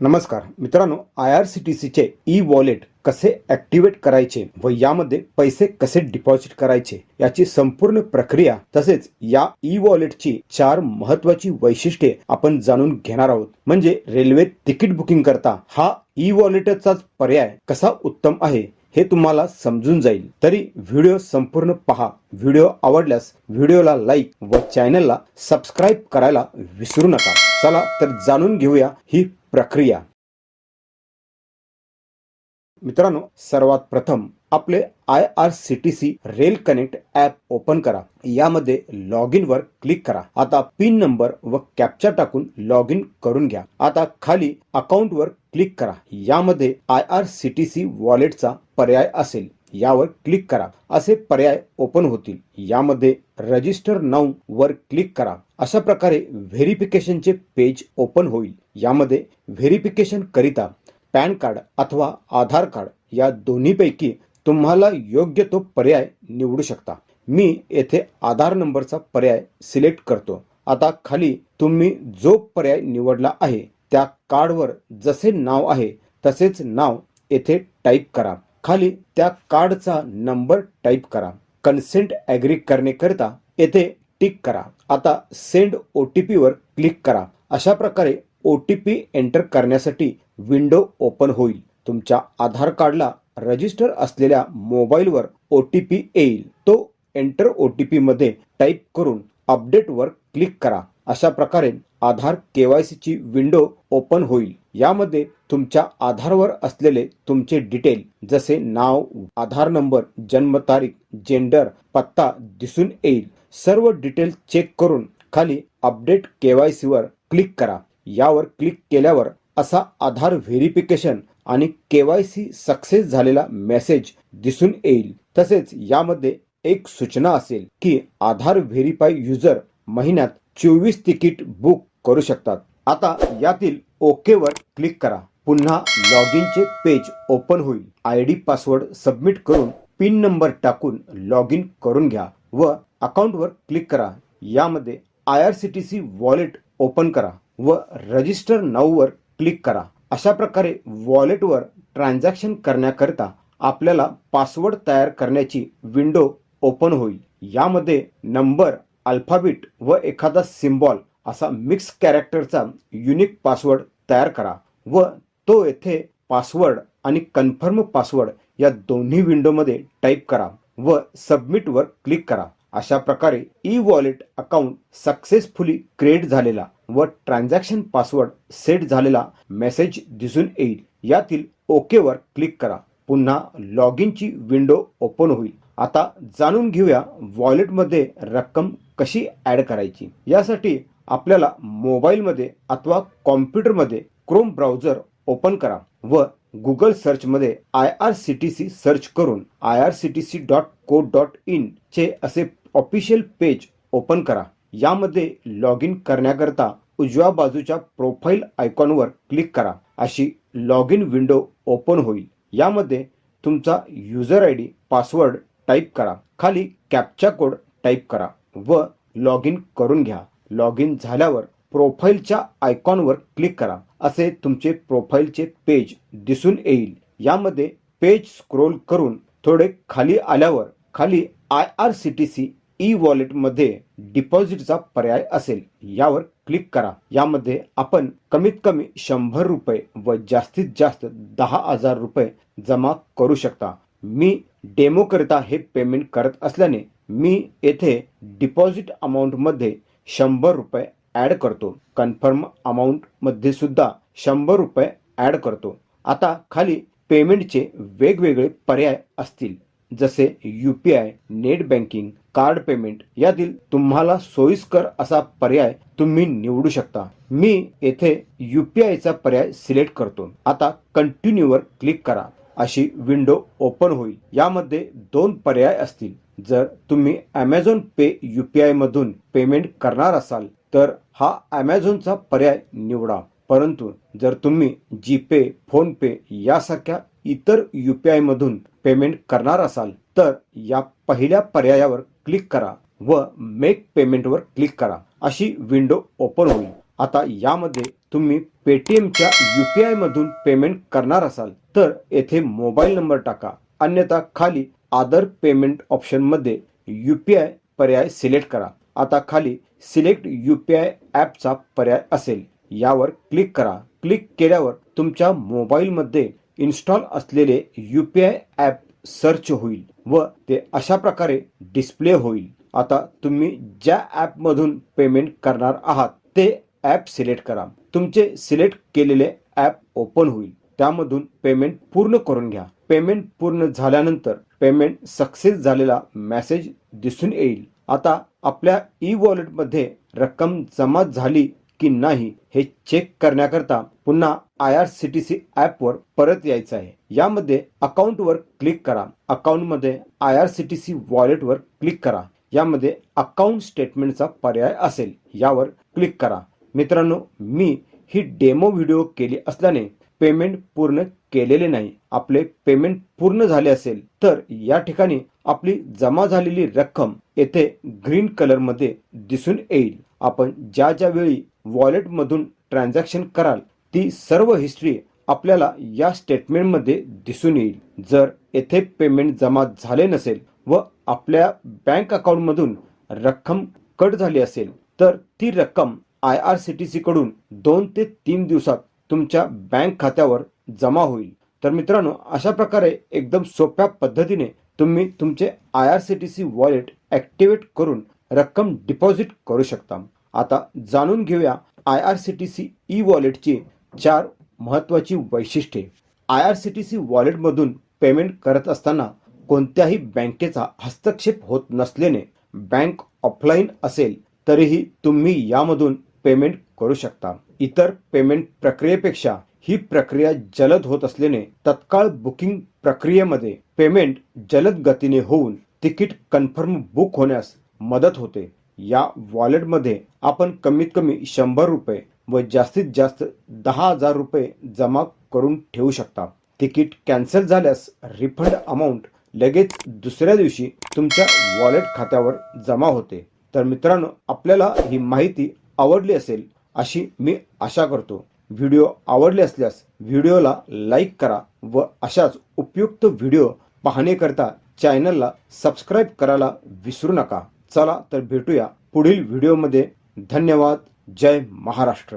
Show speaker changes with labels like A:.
A: नमस्कार. मित्रांनो I R C T सीचे ई वॉलेट कसे ऍक्टिव्हेट करायचे व यामध्ये पैसे कसे डिपॉझिट करायचे याची संपूर्ण प्रक्रिया तसेच या ई वॉलेटची चार महत्वाची वैशिष्ट्ये आपण जाणून घेणार आहोत. म्हणजे रेल्वे तिकीट बुकिंग करता हा ई वॉलेटचाच पर्याय कसा उत्तम आहे हे तुम्हाला समजून जाईल. तरी व्हिडिओ संपूर्ण पहा. व्हिडिओ आवडल्यास व्हिडिओला लाईक व चॅनलला सबस्क्राईब करायला विसरू नका. चला तर जाणून घेऊया ही प्रक्रिया. मित्रांनो सर्वात प्रथम आपले I R C T C rail connect app open करा. यामध्ये लॉग इन वर क्लिक करा. आता पिन नंबर व कॅप्चर टाकून लॉग इन करून घ्या. आता खाली अकाउंट वर क्लिक करा. यामध्ये I R C T C वॉलेटचा पर्याय असेल. यावर क्लिक करा. असे पर्याय ओपन होतील. यामध्ये रजिस्टर नाऊ वर क्लिक करा. अशा प्रकारे व्हेरिफिकेशनचे पेज ओपन होईल. यामध्ये व्हेरिफिकेशन करिता पॅन कार्ड अथवा आधार कार्ड या दोन्हीपैकी तुम्हाला योग्य तो पर्याय निवडू शकता. मी येथे आधार नंबरचा पर्याय सिलेक्ट करतो. आता खाली तुम्ही जो पर्याय निवडला आहे त्या कार्डवर जसे नाव आहे तसेच नाव येथे टाईप करा. खाली त्या कार्डचा नंबर टाईप करा. कन्सेंट ॲग्री करण्याकरिता येथे टिक करा. आता सेंड ओ टी पीवर क्लिक करा. अशा प्रकारे ओ टी पी एंटर करण्यासाठी विंडो ओपन होईल. तुमच्या आधार कार्डला रजिस्टर असलेल्या मोबाईलवर ओ टी पी येईल. तो एंटर ओ टी पी मध्ये टाईप करून अपडेटवर क्लिक करा. अशा प्रकारे आधार केवायसीची विंडो ओपन होईल. यामध्ये तुमच्या आधारवर असलेले तुमचे डिटेल जसे नाव आधार नंबर जन्मतारीख जेंडर पत्ता दिसून येईल. सर्व डिटेल चेक करून खाली अपडेट केवायसी वर क्लिक करा. यावर क्लिक केल्यावर असा आधार व्हेरिफिकेशन आणि केवायसी सक्सेस झालेला मेसेज दिसून येईल. तसेच यामध्ये एक सूचना असेल की आधार व्हेरीफाय युजर महिन्यात चोवीस तिकीट बुक करू शकतात. आता यातील ओके वर क्लिक करा. पुन्हा लॉग इनचे पेज ओपन होईल. आय डी पासवर्ड सबमिट करून पिन नंबर टाकून लॉग इन करून घ्या व अकाउंटवर क्लिक करा. यामध्ये I R C T C wallet open करा व रजिस्टर नाऊवर क्लिक करा. अशा प्रकारे वॉलेटवर ट्रान्झॅक्शन करण्याकरिता आपल्याला पासवर्ड तयार करण्याची विंडो ओपन होईल. यामध्ये नंबर अल्फाबेट व एखादा सिम्बॉल असा मिक्स कॅरेक्टरचा युनिक पासवर्ड तयार करा व तो येथे पासवर्ड आणि कन्फर्म पासवर्ड या दोन्ही विंडोमध्ये टाईप करा व सबमिटवर क्लिक करा. अशा प्रकारे E wallet account successfully create झालेला व ट्रान्झॅक्शन पासवर्ड सेट झालेला मेसेज दिसून येईल. यातील ओके वर क्लिक करा. पुन्हा लॉग इनची विंडो ओपन होईल. आता जाणून घेऊया वॉलेटमध्ये रक्कम कशी ॲड करायची? यासाठी आपल्याला मोबाईलमध्ये अथवा कॉम्प्युटरमध्ये क्रोम ब्राउझर ओपन करा व Google सर्चमध्ये I R C T C search करून I R C T C dot co dot in चे असे ऑफिशियल पेज ओपन करा. यामध्ये लॉग इन करण्याकरता उजव्या बाजूच्या प्रोफाईल आयकॉनवर क्लिक करा. अशी लॉग इन विंडो ओपन होईल. यामध्ये तुमचा user I D password type करा. खाली कॅप्चा कोड टाईप करा. व लॉग इन करून घ्या. लॉग इन झाल्यावर प्रोफाईलच्या आयकॉनवर क्लिक करा. असे तुमचे प्रोफाईलचे पेज दिसून येईल. यामध्ये पेज स्क्रोल करून थोडे खाली आल्यावर खाली I R C T C E वॉलेटमध्ये डिपॉझिटचा पर्याय असेल. यावर क्लिक करा. यामध्ये आपण कमीत कमी शंभर रुपये व जास्तीत जास्त दहा हजार रुपये जमा करू शकता. मी डेमोकरिता हे पेमेंट करत असल्याने मी येथे डिपॉझिट अमाऊंटमध्ये शंभर रुपये ॲड करतो. कन्फर्म अमाऊंटमध्ये सुद्धा शंभर रुपये ॲड करतो. आता खाली पेमेंटचे वेगवेगळे पर्याय असतील. जसे U P I net banking card payment यातील तुम्हाला सोयीस्कर असा पर्याय तुम्ही निवडू शकता. मी येथे यू पी आयचा पर्याय सिलेक्ट करतो. आता कंटिन्यूवर क्लिक करा. अशी विंडो ओपन होईल. यामध्ये दोन पर्याय असतील. जर तुम्ही ॲमेझॉन पे यू पी आयमधून पेमेंट करणार असाल तर हा ॲमेझॉनचा पर्याय निवडा. परंतु जर तुम्ही जीपे फोन पे यासारख्या इतर यू पी आयमधून पेमेंट करणार असाल तर या पहिल्या पर्यायावर क्लिक करा व मेक पेमेंटवर क्लिक करा. अशी विंडो ओपन होईल. आता यामध्ये तुम्ही पेटीएमच्या यू पी आयमधून पेमेंट करणार असाल तर येथे मोबाईल नंबर टाका. अन्यथा खाली आदर पेमेंट ऑप्शनमध्ये यू पी आय पर्याय सिलेक्ट करा. आता खाली सिलेक्ट यू पी आय ॲपचा पर्याय असेल. यावर क्लिक करा. क्लिक केल्यावर तुमच्या मोबाईलमध्ये इन्स्टॉल असलेले U P I app search होईल व ते अशा प्रकारे डिस्प्ले होईल. आता तुम्ही ज्या ॲपमधून पेमेंट करणार आहात ते ॲप सिलेक्ट करा. तुमचे सिलेक्ट केलेले ॲप ओपन होईल. त्यामधून पेमेंट पूर्ण करून घ्या. पेमेंट पूर्ण झाल्यानंतर पेमेंट सक्सेस झालेला मेसेज दिसून येईल. आता आपल्या ई वॉलेटमध्ये रक्कम जमा झाली की नाही हे चेक करण्याकरता पुन्हा I R C T C ॲपवर परत यायचं आहे. यामध्ये अकाउंटवर क्लिक करा. अकाउंटमध्ये I R C T C वॉलेटवर क्लिक करा. यामध्ये अकाउंट स्टेटमेंटचा पर्याय असेल. यावर क्लिक करा. मित्रांनो मी ही डेमो व्हिडिओ केली असल्याने पेमेंट पूर्ण केलेले नाही. आपले पेमेंट पूर्ण झाले असेल तर या ठिकाणी आपली जमा झालेली रक्कम येथे ग्रीन कलरमध्ये दिसून येईल. आपण ज्या ज्या वेळी वॉलेट मधून ट्रान्झॅक्शन कराल ती सर्व हिस्ट्री आपल्याला या स्टेटमेंटमध्ये दिसून येईल. जर येथे पेमेंट जमा झाले नसेल व आपल्या बँक अकाउंट मधून रक्कम कट झाली असेल तर ती रक्कम I R C T C कडून दोन ते तीन दिवसात तुमच्या बँक खात्यावर जमा होईल. तर मित्रांनो अशा प्रकारे एकदम सोप्या पद्धतीने तुम्ही तुमचे I R C T C wallet activate करून रक्कम डिपॉझिट करू शकता. आता जाणून घेऊया I R C T C E वॉलेटची चार महत्त्वाची वैशिष्ट्ये. I R C T C वॉलेटमधून पेमेंट करत असताना कोणत्याही बँकेचा हस्तक्षेप होत नसल्याने बँक ऑफलाईन असेल तरीही तुम्ही यामधून पेमेंट करू शकता. इतर पेमेंट प्रक्रियेपेक्षा ही प्रक्रिया जलद होत असल्याने तत्काळ बुकिंग प्रक्रियेमध्ये पेमेंट जलद गतीने होऊन तिकीट कन्फर्म बुक होण्यास मदत होते. या वॉलेटमध्ये आपण कमीत कमी शंभर रुपये व जास्तीत जास्त दहा हजार रुपये जमा करून ठेवू शकता. तिकीट कॅन्सल झाल्यास रिफंड अमाऊंट लगेच दुसऱ्या दिवशी तुमच्या वॉलेट खात्यावर जमा होते. तर मित्रांनो आपल्याला ही माहिती आवडली असेल अशी मी आशा करतो. व्हिडिओ आवडले असल्यास व्हिडिओला लाईक करा व अशाच उपयुक्त व्हिडिओ पाहण्याकरता चॅनलला सबस्क्राईब करायला विसरू नका. चला तर भेटूया पुढील व्हिडिओमध्ये. धन्यवाद. जय महाराष्ट्र.